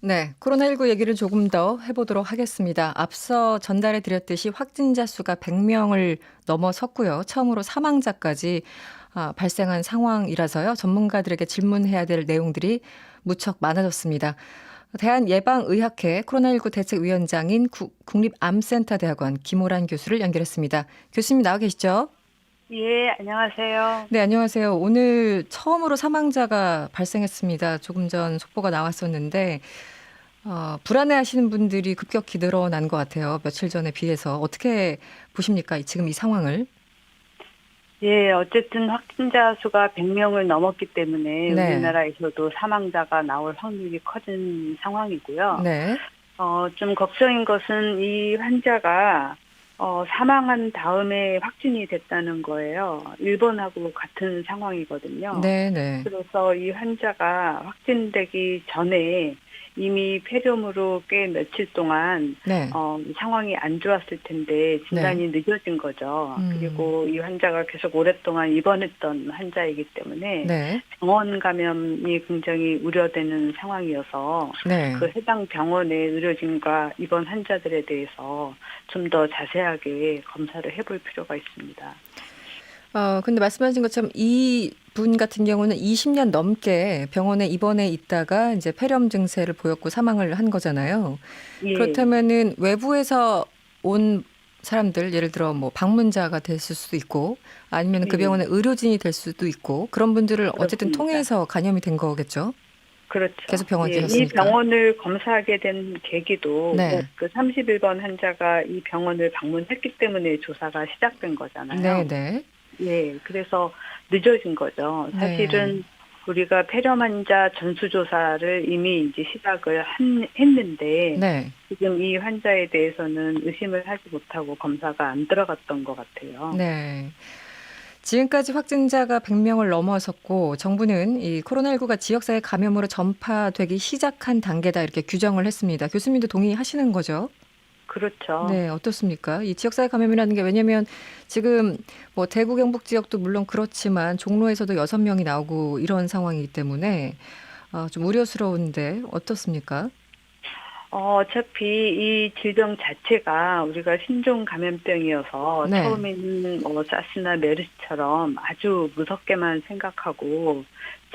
네, 코로나19 얘기를 조금 더 해보도록 하겠습니다. 앞서 전달해 드렸듯이 확진자 수가 100명을 넘어섰고요. 처음으로 사망자까지 아, 발생한 상황이라서요. 전문가들에게 질문해야 될 내용들이 무척 많아졌습니다. 대한예방의학회 코로나19 대책위원장인 구- 국립암센터 대학원 김호란 교수를 연결했습니다. 교수님 나와 계시죠? 예, 안녕하세요. 네, 안녕하세요. 오늘 처음으로 사망자가 발생했습니다. 조금 전 속보가 나왔었는데, 어, 불안해하시는 분들이 급격히 늘어난 것 같아요. 며칠 전에 비해서. 어떻게 보십니까? 이- 지금 이 상황을? 예, 어쨌든 확진자 수가 100명을 넘었기 때문에 네. 우리나라에서도 사망자가 나올 확률이 커진 상황이고요. 네. 어, 좀 걱정인 것은 이 환자가 어, 사망한 다음에 확진이 됐다는 거예요. 일본하고 같은 상황이거든요. 네, 네. 그래서 이 환자가 확진되기 전에 이미 폐렴으로 꽤 며칠 동안 네. 어, 상황이 안 좋았을 텐데 진단이 늦어진 거죠. 음. 그리고 이 환자가 계속 오랫동안 입원했던 환자이기 때문에 네. 병원 감염이 굉장히 우려되는 상황이어서 네. 그 해당 병원의 의료진과 입원 환자들에 대해서 좀 더 자세하게 검사를 해볼 필요가 있습니다. 어, 근데 말씀하신 것처럼 이 분 같은 경우는 20년 넘게 병원에 입원해 있다가 이제 폐렴 증세를 보였고 사망을 한 거잖아요. 예. 그렇다면은 외부에서 온 사람들 예를 들어 뭐 방문자가 됐을 수도 있고 아니면 그 네. 병원의 의료진이 될 수도 있고 그런 분들을 어쨌든 그렇습니다. 통해서 감염이 된 거겠죠. 그렇죠. 계속 병원에 예, 이 계셨으니까. 병원을 검사하게 된 계기도 네. 그 31번 환자가 이 병원을 방문했기 때문에 조사가 시작된 거잖아요. 네, 네. 예, 그래서 늦어진 거죠. 네. 사실은 우리가 폐렴 환자 전수조사를 이미 이제 시작을 한, 했는데 네. 지금 이 환자에 대해서는 의심을 하지 못하고 검사가 안 들어갔던 것 같아요. 네. 지금까지 확진자가 100명을 넘어섰고 정부는 이 코로나19가 지역사회 감염으로 전파되기 시작한 단계다 이렇게 규정을 했습니다. 교수님도 동의하시는 거죠? 그렇죠. 네, 어떻습니까? 이 지역사회 감염이라는 게 왜냐면 지금 뭐 대구 경북 지역도 물론 그렇지만 종로에서도 여섯 명이 나오고 이런 상황이기 때문에 어, 좀 우려스러운데 어떻습니까? 어, 어차피 이 질병 자체가 우리가 신종 감염병이어서 네. 처음에는 뭐 사스나 메르스처럼 아주 무섭게만 생각하고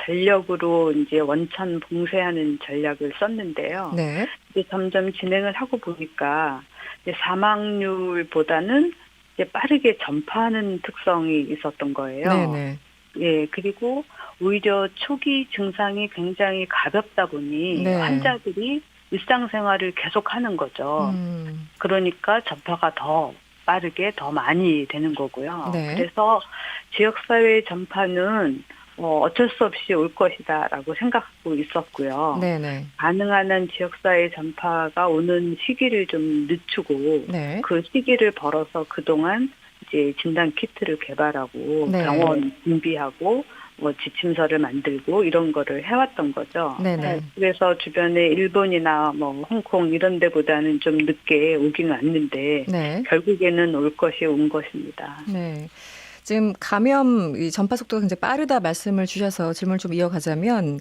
전력으로 이제 원천 봉쇄하는 전략을 썼는데요. 네. 이제 점점 진행을 하고 보니까 이제 사망률보다는 이제 빠르게 전파하는 특성이 있었던 거예요. 네, 네. 예, 그리고 오히려 초기 증상이 굉장히 가볍다 보니 네. 환자들이 일상생활을 계속하는 거죠. 음, 그러니까 전파가 더 빠르게 더 많이 되는 거고요. 네. 그래서 지역사회 전파는 어, 어쩔 수 없이 올 것이다라고 생각하고 있었고요. 네, 네. 가능한 한 지역사회 전파가 오는 시기를 좀 늦추고 네. 그 시기를 벌어서 그동안 이제 진단 키트를 개발하고 네. 병원 준비하고 뭐 지침서를 만들고 이런 거를 해왔던 거죠. 네네. 그래서 주변에 일본이나 뭐 홍콩 이런 데보다는 좀 늦게 오기는 왔는데 네. 결국에는 올 것이 온 것입니다. 네. 지금 감염 이 전파 속도가 굉장히 빠르다 말씀을 주셔서 질문을 좀 이어가자면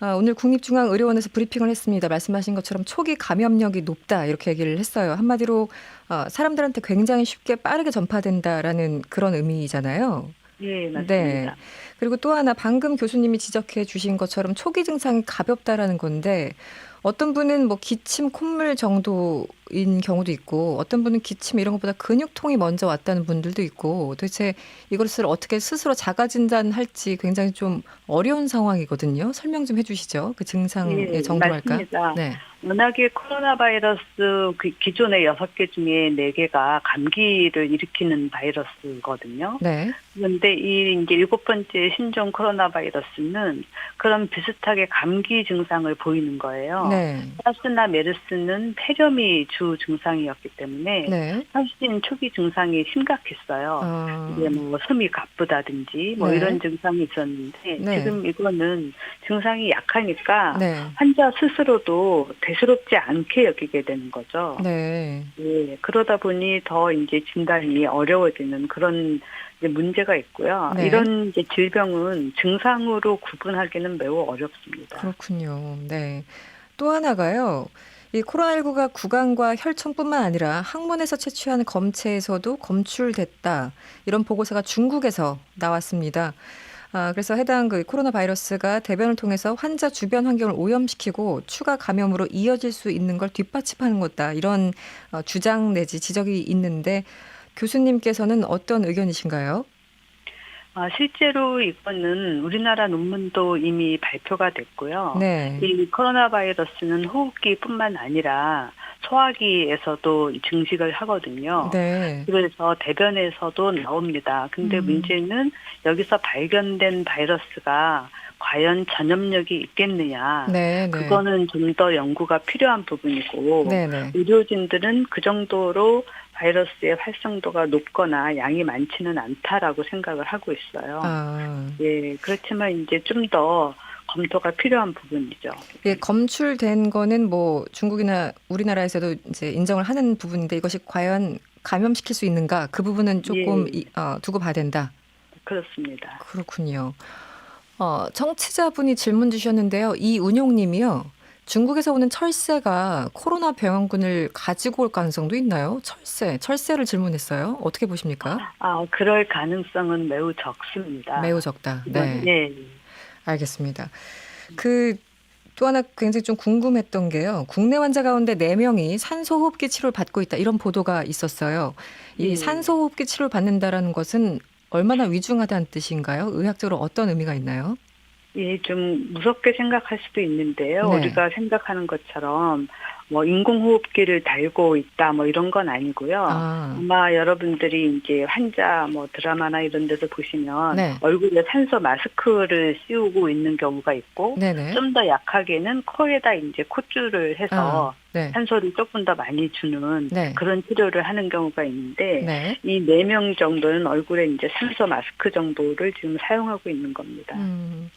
아, 오늘 국립중앙의료원에서 브리핑을 했습니다. 말씀하신 것처럼 초기 감염력이 높다 이렇게 얘기를 했어요. 한마디로 어, 사람들한테 굉장히 쉽게 빠르게 전파된다라는 그런 의미잖아요. 예, 맞습니다. 네. 그리고 또 하나 방금 교수님이 지적해 주신 것처럼 초기 증상이 가볍다라는 건데 어떤 분은 뭐 기침, 콧물 정도인 경우도 있고 어떤 분은 기침 이런 것보다 근육통이 먼저 왔다는 분들도 있고 도대체 이것을 어떻게 스스로 자가 진단할지 굉장히 좀 어려운 상황이거든요. 설명 좀 해주시죠. 그 증상의 예, 정도랄까. 맞습니다. 네. 워낙에 코로나 바이러스 그 기존의 여섯 개 중에 네 개가 감기를 일으키는 바이러스거든요. 네. 그런데 이 이제 일곱 번째 신종 코로나 바이러스는 그런 비슷하게 감기 증상을 보이는 거예요. 네. 사스나 메르스는 폐렴이 주 증상이었기 때문에 네. 훨씬 초기 증상이 심각했어요. 어, 이게 뭐 숨이 가쁘다든지 뭐 네. 이런 증상이 있었는데 네. 지금 이거는 증상이 약하니까 네. 환자 스스로도 대수롭지 않게 여기게 되는 거죠. 네. 예, 그러다 보니 더 이제 진단이 어려워지는 그런 이제 문제가 있고요. 네. 이런 이제 질병은 증상으로 구분하기는 매우 어렵습니다. 그렇군요. 네. 또 하나가요. 이 코로나19가 구강과 혈청뿐만 아니라 항문에서 채취한 검체에서도 검출됐다. 이런 보고서가 중국에서 나왔습니다. 아, 그래서 해당 그 코로나 바이러스가 대변을 통해서 환자 주변 환경을 오염시키고 추가 감염으로 이어질 수 있는 걸 뒷받침하는 것다. 이런 어, 주장 내지 지적이 있는데 교수님께서는 어떤 의견이신가요? 아, 실제로 이거는 우리나라 논문도 이미 발표가 됐고요. 네. 이 코로나 바이러스는 호흡기뿐만 아니라 소화기에서도 증식을 하거든요. 네. 그래서 대변에서도 나옵니다. 근데 음. 문제는 여기서 발견된 바이러스가 과연 전염력이 있겠느냐. 네. 네. 그거는 좀 더 연구가 필요한 부분이고 네. 네. 의료진들은 그 정도로 바이러스의 활성도가 높거나 양이 많지는 않다라고 생각을 하고 있어요. 아. 예, 그렇지만 이제 좀 더 검토가 필요한 부분이죠. 예, 검출된 거는 뭐 중국이나 우리나라에서도 이제 인정을 하는 부분인데 이것이 과연 감염시킬 수 있는가 그 부분은 조금 예. 이- 어, 두고 봐야 된다. 그렇습니다. 그렇군요. 어, 청취자분이 질문 주셨는데요. 이운용님이요. 중국에서 오는 철새가 코로나 병원군을 가지고 올 가능성도 있나요? 철새, 철새를 질문했어요. 어떻게 보십니까? 아, 그럴 가능성은 매우 적습니다. 매우 적다. 네. 네. 알겠습니다. 그 또 하나 굉장히 좀 궁금했던 게요. 국내 환자 가운데 4명이 산소호흡기 치료를 받고 있다. 이런 보도가 있었어요. 이 네. 산소호흡기 치료를 받는다라는 것은 얼마나 위중하다는 뜻인가요? 의학적으로 어떤 의미가 있나요? 예, 좀 무섭게 생각할 수도 있는데요. 네. 우리가 생각하는 것처럼 뭐 인공호흡기를 달고 있다 뭐 이런 건 아니고요. 아, 아마 여러분들이 이제 환자 뭐 드라마나 이런 데서 보시면 네. 얼굴에 산소 마스크를 씌우고 있는 경우가 있고. 좀 더 약하게는 코에다 이제 콧줄을 해서 네. 산소를 조금 더 많이 주는 네. 그런 치료를 하는 경우가 있는데 네. 이네 명 정도는 얼굴에 이제 산소 마스크 정도를 지금 사용하고 있는 겁니다. 음,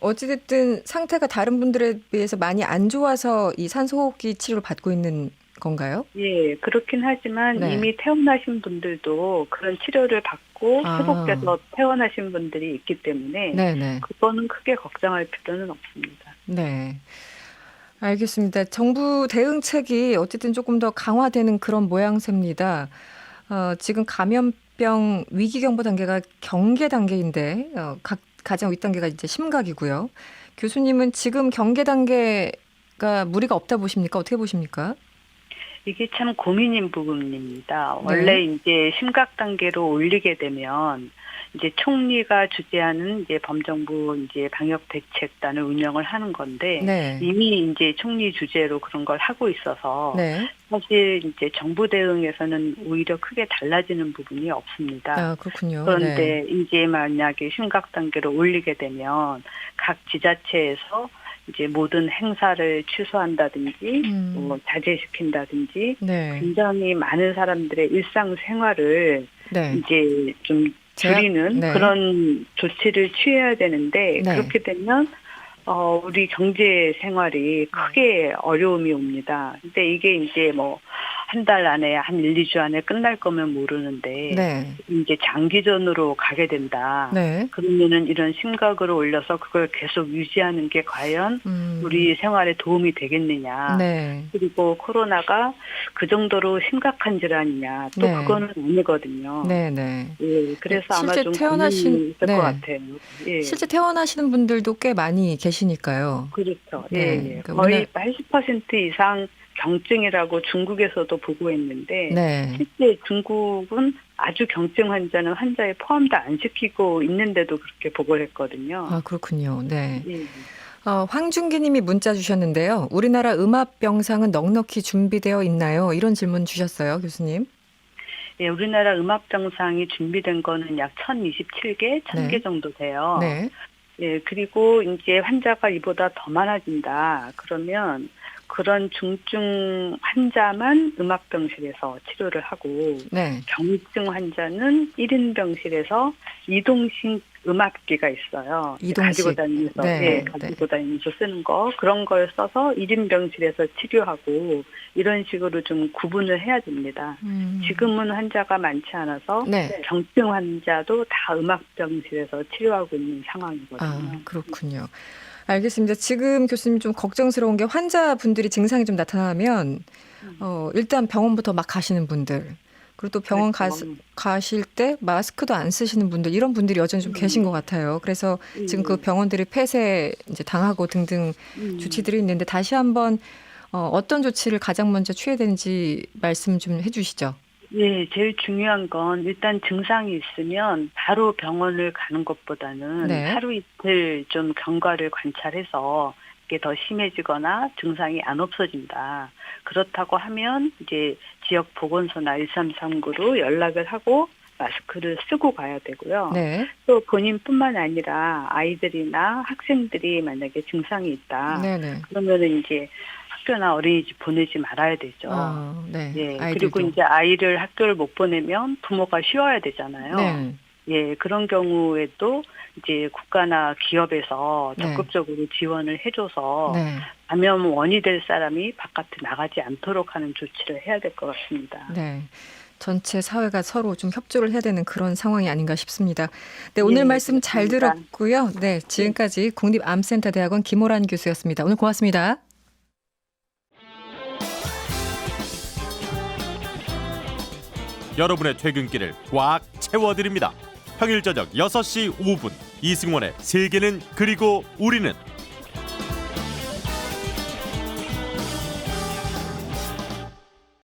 어찌됐든 상태가 다른 분들에 비해서 많이 안 좋아서 이 산소호흡기 치료를 받고 있는 건가요? 예, 그렇긴 하지만 네. 이미 퇴원하신 분들도 그런 치료를 받고 아. 회복돼서 퇴원하신 분들이 있기 때문에 네네. 그거는 크게 걱정할 필요는 없습니다. 네. 알겠습니다. 정부 대응책이 어쨌든 조금 더 강화되는 그런 모양새입니다. 어, 지금 감염병 위기 경보 단계가 경계 단계인데 어, 각 가장 윗단계가 이제 심각이고요. 교수님은 지금 경계 단계가 무리가 없다 보십니까? 어떻게 보십니까? 이게 참 고민인 부분입니다. 네. 원래 이제 심각 단계로 올리게 되면 이제 총리가 주재하는 이제 범정부 이제 방역 대책단을 운영을 하는 건데 네. 이미 이제 총리 주재로 그런 걸 하고 있어서 네. 사실 이제 정부 대응에서는 오히려 크게 달라지는 부분이 없습니다. 아, 그렇군요. 그런데 네. 이제 만약에 심각 단계로 올리게 되면 각 지자체에서 이제 모든 행사를 취소한다든지 음. 뭐 자제시킨다든지 네. 굉장히 많은 사람들의 일상 생활을 네. 이제 좀 줄이는 네. 그런 조치를 취해야 되는데 네. 그렇게 되면 어 우리 경제 생활이 크게 어려움이 옵니다. 근데 이게 이제 뭐 한 달 안에 한 1, 2주 안에 끝날 거면 모르는데 네. 이제 장기전으로 가게 된다. 네. 그러면은 이런 심각으로 올려서 그걸 계속 유지하는 게 과연 음. 우리 생활에 도움이 되겠느냐. 네. 그리고 코로나가 그 정도로 심각한 질환이냐. 또 네. 그거는 아니거든요. 네, 네. 예, 그래서 아마 실제 좀 태어나신- 있을 네. 것 같아요. 예. 실제 퇴원하시는 분들도 꽤 많이 계시니까요. 그렇죠. 네, 예, 예. 그러니까 거의 80% 이상 경증이라고 중국에서도 보고했는데 네. 실제 중국은 아주 경증 환자는 환자에 포함도 안 시키고 있는데도 그렇게 보고를 했거든요. 아, 그렇군요. 네. 예. 어, 황준기 님이 문자 주셨는데요. 우리나라 음압 병상은 넉넉히 준비되어 있나요? 이런 질문 주셨어요, 교수님. 예, 우리나라 음압 병상이 준비된 거는 약 1027개, 1000개 네. 정도 돼요. 네. 예, 그리고 이제 환자가 이보다 더 많아진다. 그러면 그런 중증 환자만 음압병실에서 치료를 하고 네. 경증 환자는 1인 병실에서 이동식 음압기가 있어요. 이동식. 가지고 다니면서 네, 예, 가지고 다니면서 쓰는 거 그런 걸 써서 1인 병실에서 치료하고 이런 식으로 좀 구분을 해야 됩니다. 음. 지금은 환자가 많지 않아서 네. 경증 환자도 다 음압병실에서 치료하고 있는 상황이거든요. 아, 그렇군요. 알겠습니다. 지금 교수님 좀 걱정스러운 게 환자분들이 증상이 좀 나타나면 어, 일단 병원부터 막 가시는 분들 그리고 또 병원 가, 그렇죠. 가실 때 마스크도 안 쓰시는 분들 이런 분들이 여전히 좀 음. 계신 것 같아요. 그래서 지금 그 음, 병원들이 폐쇄 이제 당하고 등등 음. 조치들이 있는데 다시 한번 어, 어떤 조치를 가장 먼저 취해야 되는지 말씀 좀 해주시죠. 예, 제일 중요한 건 일단 증상이 있으면 바로 병원을 가는 것보다는 네. 하루 이틀 좀 경과를 관찰해서 이게 더 심해지거나 증상이 안 없어진다. 그렇다고 하면 이제 지역 보건소나 1339로 연락을 하고 마스크를 쓰고 가야 되고요. 네, 또 본인뿐만 아니라 아이들이나 학생들이 만약에 증상이 있다. 네, 네. 그러면은 이제 학교나 어린이집 보내지 말아야 되죠. 어, 네. 예, 아이들도. 그리고 이제 아이를 학교를 못 보내면 부모가 쉬어야 되잖아요. 네, 예, 그런 경우에도 이제 국가나 기업에서 네. 적극적으로 지원을 해줘서 네, 감염 원이 될 사람이 바깥에 나가지 않도록 하는 조치를 해야 될 것 같습니다. 네. 전체 사회가 서로 좀 협조를 해야 되는 그런 상황이 아닌가 싶습니다. 네, 오늘 예, 말씀 잘. 들었고요. 네, 지금까지 국립암센터 대학원 김호란 교수였습니다. 오늘 고맙습니다. 여러분의 퇴근길을 꽉 채워드립니다. 평일 저녁 6시 5분 이승원의 세계는 그리고 우리는